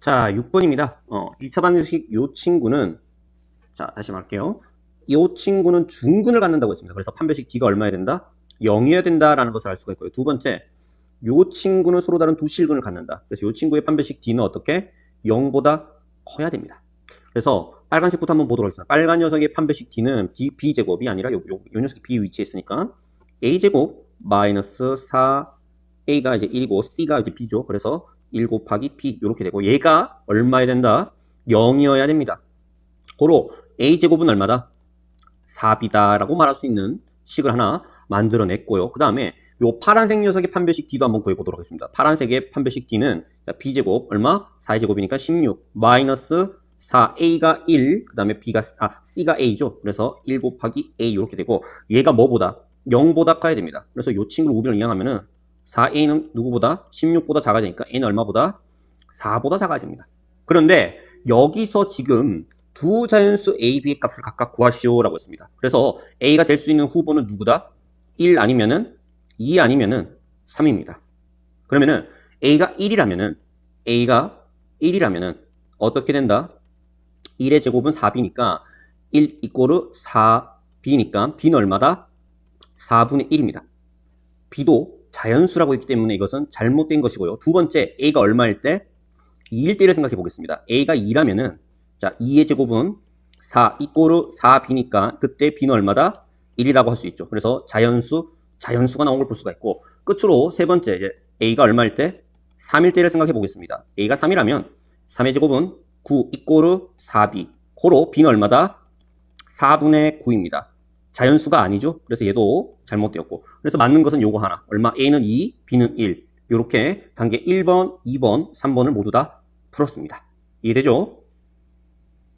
자, 6번입니다. 어, 1차 방정식 요 친구는 자, 다시 말할게요. 이 친구는 중근을 갖는다고 했습니다. 그래서 판별식 D가 얼마야 된다? 0이어야 된다라는 것을 알 수가 있고요. 두 번째, 요 친구는 서로 다른 두 실근을 갖는다. 그래서 요 친구의 판별식 D는 어떻게? 0보다 커야 됩니다. 그래서 빨간색부터 한번 보도록 하겠습니다. 빨간 녀석의 판별식 D는 D, B제곱이 아니라 요, 요, 요 녀석이 B 위치에 있으니까 A제곱 마이너스 4A가 이제 1이고 C가 이제 B죠. 그래서 1 곱하기 B 이렇게 되고 얘가 얼마야 된다? 0이어야 됩니다. 고로 A제곱은 얼마다? 4B다라고 말할 수 있는 식을 하나 만들어냈고요. 그 다음에 요 파란색 녀석의 판별식 D도 한번 구해보도록 하겠습니다. 파란색의 판별식 D는 B제곱 얼마? 4의 제곱이니까 16 마이너스 4A가 1, 그 다음에 B가, 아, C가 A죠. 그래서 1 곱하기 A 이렇게 되고 얘가 뭐보다? 0보다 커야 됩니다. 그래서 요 친구를 우변을 이용하면은 4A는 누구보다? 16보다 작아야 되니까 A는 얼마보다? 4보다 작아야 됩니다. 그런데 여기서 지금 두 자연수 A, B의 값을 각각 구하시오라고 했습니다. 그래서 A가 될 수 있는 후보는 누구다? 1 아니면은 2 아니면은 3입니다. 그러면은 A가 1이라면은 A가 1이라면은 어떻게 된다? 1의 제곱은 4B니까 1 이꼬르 4B니까 B는 얼마다? 4분의 1입니다. B도 자연수라고 했기 때문에 이것은 잘못된 것이고요. 두 번째, A가 얼마일 때? 2일 때를 생각해 보겠습니다. A가 2라면은, 자, 2의 제곱은 4 이꼬르 4B니까 그때 B는 얼마다? 1이라고 할 수 있죠. 그래서 자연수, 자연수가 나온 걸 볼 수가 있고, 끝으로 세 번째, 이제 A가 얼마일 때? 3일 때를 생각해 보겠습니다. A가 3이라면 3의 제곱은 9 이꼬르 4B. 고로 B는 얼마다? 4분의 9입니다. 자연수가 아니죠. 그래서 얘도 잘못되었고. 그래서 맞는 것은 요거 하나. 얼마? A는 2, B는 1. 이렇게 단계 1번, 2번, 3번을 모두 다 풀었습니다. 이해되죠?